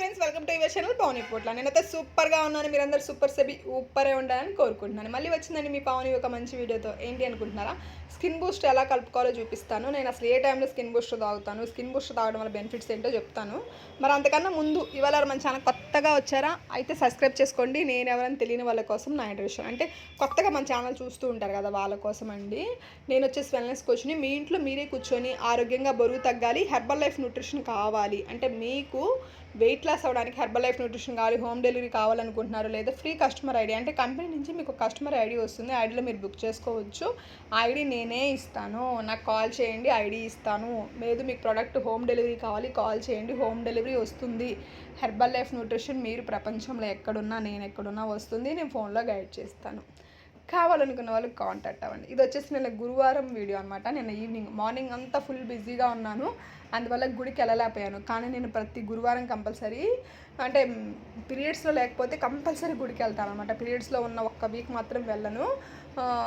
Friends welcome to your channel Pavan Potla నేనైతే సూపర్గా ఉన్నాను మీరందరూ సూపర్ సెబి ఊపరే ఉండాలని కోరుకుంటున్నాను. మళ్ళీ వచ్చిందండి మీ పవన్ ఒక మంచి వీడియోతో ఏంటి అనుకుంటున్నారా? స్కిన్ బూస్ట్ ఎలా కలుపుకోవాలో చూపిస్తాను. నేను అసలు ఏ టైంలో స్కిన్ బూస్ట్ తాగుతాను స్కిన్ బూస్ట్ తాగడం వల్ల బెనిఫిట్స్ ఏంటో చెప్తాను. మరి అంతకన్నా ముందు ఇవాళ మన ఛానల్ కొత్తగా వచ్చారా? అయితే సబ్స్క్రైబ్ చేసుకోండి. నేను ఎవరైనా తెలియని వాళ్ళ కోసం నా ఇంట్రెస్ట్ అంటే కొత్తగా మన ఛానల్ చూస్తూ ఉంటారు కదా వాళ్ళ కోసం అండి. నేను వచ్చేసి వెల్నెస్ కోచ్ని మీ ఇంట్లో మీరే కూర్చొని ఆరోగ్యంగా బరువు తగ్గాలి హెర్బల్ లైఫ్ న్యూట్రిషన్ కావాలి. అంటే మీకు వెయిట్ క్లాస్ అవ్వడానికి హెర్బల్ లైఫ్ న్యూట్రిషన్ కావాలి హోమ్ డెలివరీ కావాలనుకుంటున్నారు లేదా ఫ్రీ కస్టమర్ ఐడి. అంటే కంపెనీ నుంచి మీకు కస్టమర్ ఐడి వస్తుంది ఐడిలో మీరు బుక్ చేసుకోవచ్చు. ఐడి నేనే ఇస్తాను నాకు కాల్ చేయండి ఐడి ఇస్తాను. లేదు మీకు ప్రోడక్ట్ హోమ్ డెలివరీ కావాలి కాల్ చేయండి హోమ్ డెలివరీ వస్తుంది. హెర్బల్ లైఫ్ న్యూట్రిషన్ మీరు ప్రపంచంలో ఎక్కడున్నా నేను ఎక్కడున్నా వస్తుంది నేను ఫోన్లో గైడ్ చేస్తాను. కావాలనుకున్న వాళ్ళు కాంటాక్ట్ అవ్వండి. ఇది వచ్చేసి నేను గురువారం వీడియో అనమాట నేను ఈవినింగ్ మార్నింగ్ అంతా ఫుల్ బిజీగా ఉన్నాను. అందువల్ల గుడికి వెళ్ళలేకపోయాను. కానీ నేను ప్రతి గురువారం కంపల్సరీ అంటే పీరియడ్స్లో లేకపోతే కంపల్సరీ గుడికి వెళ్తాను అనమాట పీరియడ్స్లో ఉన్న ఒక్క వీక్ మాత్రం వెళ్ళను.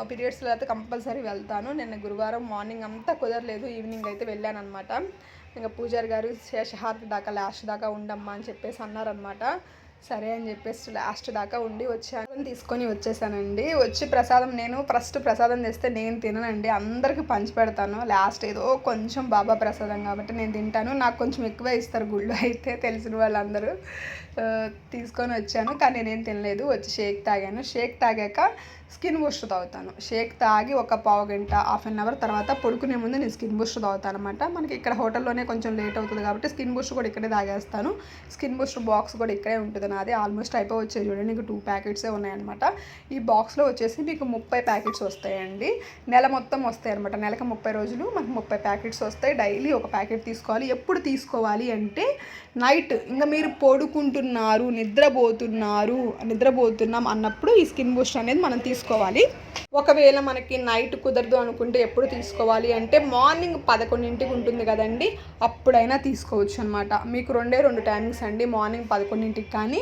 పీరియడ్స్లో అయితే కంపల్సరీ వెళ్తాను. నిన్న గురువారం మార్నింగ్ అంతా కుదరలేదు. ఈవినింగ్ అయితే వెళ్ళాను అనమాట ఇంకా పూజారి గారు శేషహారతి దాకా లాస్ట్ దాకా ఉండమ్మా అని చెప్పేసి అన్నారనమాట సరే అని చెప్పేసి లాస్ట్ దాకా ఉండి వచ్చాను. తీసుకొని వచ్చేసానండి. వచ్చి ప్రసాదం నేను ఫస్ట్ ప్రసాదం తెస్తే నేను తిననండి. అందరికి పంచి పెడతాను. లాస్ట్ ఏదో కొంచెం బాబా ప్రసాదం కాబట్టి నేను తింటాను. నాకు కొంచెం ఎక్కువ ఇస్తారు గుళ్ళు అయితే తెలిసిన వాళ్ళందరూ. తీసుకొని వచ్చాను. కానీ నేనేం తినలేదు. వచ్చి షేక్ తాగాను. షేక్ తాగాక స్కిన్ బూస్ట్ తాగుతాను. షేక్ తాగి ఒక పావు గంట హాఫ్ అన్ అవర్ తర్వాత పడుకునే ముందు నేను స్కిన్ బూస్ట్ తాగుతాను అనమాట మనకి ఇక్కడ హోటల్లోనే కొంచెం లేట్ అవుతుంది కాబట్టి స్కిన్ బూస్ట్ కూడా ఇక్కడే తాగేస్తాను. స్కిన్ బూస్ట్ బాక్స్ కూడా ఇక్కడే ఉంటుంది నాది ఆల్మోస్ట్ అయిపోయి చూడండి. ఇంకా టూ ప్యాకెట్సే ఉన్నాయన్నమాట. ఈ బాక్స్లో వచ్చేసి మీకు ముప్పై ప్యాకెట్స్ వస్తాయండి. నెల మొత్తం వస్తాయి అనమాట నెలకు ముప్పై రోజులు మనకు ముప్పై ప్యాకెట్స్ వస్తాయి. డైలీ ఒక ప్యాకెట్ తీసుకోవాలి. ఎప్పుడు తీసుకోవాలి అంటే నైట్ ఇంకా మీరు పడుకుంటున్నారు నిద్రపోతున్నారు నిద్రపోతున్నాం అన్నప్పుడు ఈ స్కిన్ బూస్ట్ అనేది మనం తీసుకోవాలి. ఒకవేళ మనకి నైట్ కుదరదు అనుకుంటే ఎప్పుడు తీసుకోవాలి అంటే మార్నింగ్ పదకొండింటికి ఉంటుంది కదండి అప్పుడైనా తీసుకోవచ్చు అనమాట మీకు రెండే రెండు టైమింగ్స్ అండి మార్నింగ్ పదకొండింటికి కానీ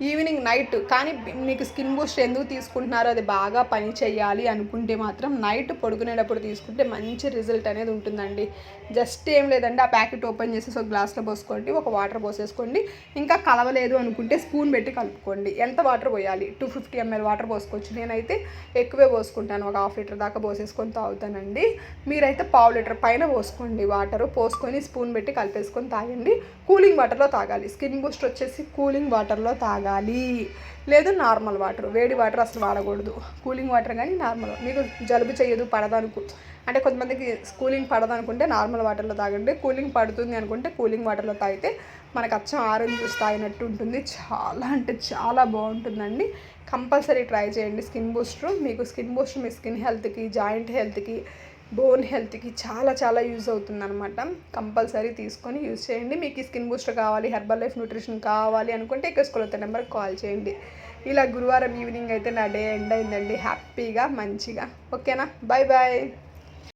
ఈవినింగ్ నైట్ కానీ మీకు స్కిన్ బూస్ట్ ఎందుకు తీసుకుంటున్నారో అది బాగా పని చేయాలి అనుకుంటే మాత్రం నైట్ పడుకునేటప్పుడు తీసుకుంటే మంచి రిజల్ట్ అనేది ఉంటుందండి. జస్ట్ ఏం లేదండి ఆ ప్యాకెట్ ఓపెన్ చేసేసి ఒక గ్లాస్లో పోసుకోండి ఒక వాటర్ పోసేసుకోండి. ఇంకా కలవలేదు అనుకుంటే స్పూన్ పెట్టి కలుపుకోండి. ఎంత వాటర్ పోయాలి? టూ ఫిఫ్టీ ఎంఎల్ వాటర్ పోసుకోవచ్చు. నేనైతే ఎక్కువే పోసుకుంటాను ఒక హాఫ్ లీటర్ దాకా పోసేసుకొని తాగుతానండి. మీరైతే పావు లీటర్ పైన పోసుకోండి వాటర్ పోసుకొని స్పూన్ పెట్టి కలిపేసుకొని తాగండి. కూలింగ్ వాటర్లో తాగాలి. స్కిన్ బూస్ట్ వచ్చేసి కూలింగ్ వాటర్లో తాగాలి. లేదు నార్మల్ వాటర్. వేడి వాటర్ అసలు వాడకూడదు. కూలింగ్ వాటర్ కానీ నార్మల్. మీకు జలుబు చేయదు పడదనుకు అంటే కొంతమందికి కూలింగ్ పడదనుకుంటే నార్మల్ వాటర్లో తాగండి. కూలింగ్ పడుతుంది అనుకుంటే కూలింగ్ వాటర్లో తాగితే మనకు అచ్చం ఆరెంజ్ జ్యూస్ తాగినట్టు ఉంటుంది. చాలా అంటే చాలా బాగుంటుందండి. కంపల్సరీ ట్రై చేయండి స్కిన్ బూస్టర్. మీకు స్కిన్ బూస్టర్ మీ స్కిన్ హెల్త్కి జాయింట్ హెల్త్కి బోన్ హెల్త్కి చాలా చాలా యూజ్ అవుతుందనమాట కంపల్సరీ తీసుకొని యూజ్ చేయండి. మీకు స్కిన్ బూస్టర్ కావాలి హెర్బల్ లైఫ్ న్యూట్రిషన్ కావాలి అనుకుంటే ఇక్కడ స్కూల్ నెంబర్కి కాల్ చేయండి. ఇలా గురువారం ఈవినింగ్ అయితే నా డే ఎండ్ అయిందండి. హ్యాపీగా మంచిగా. ఓకేనా? Bye bye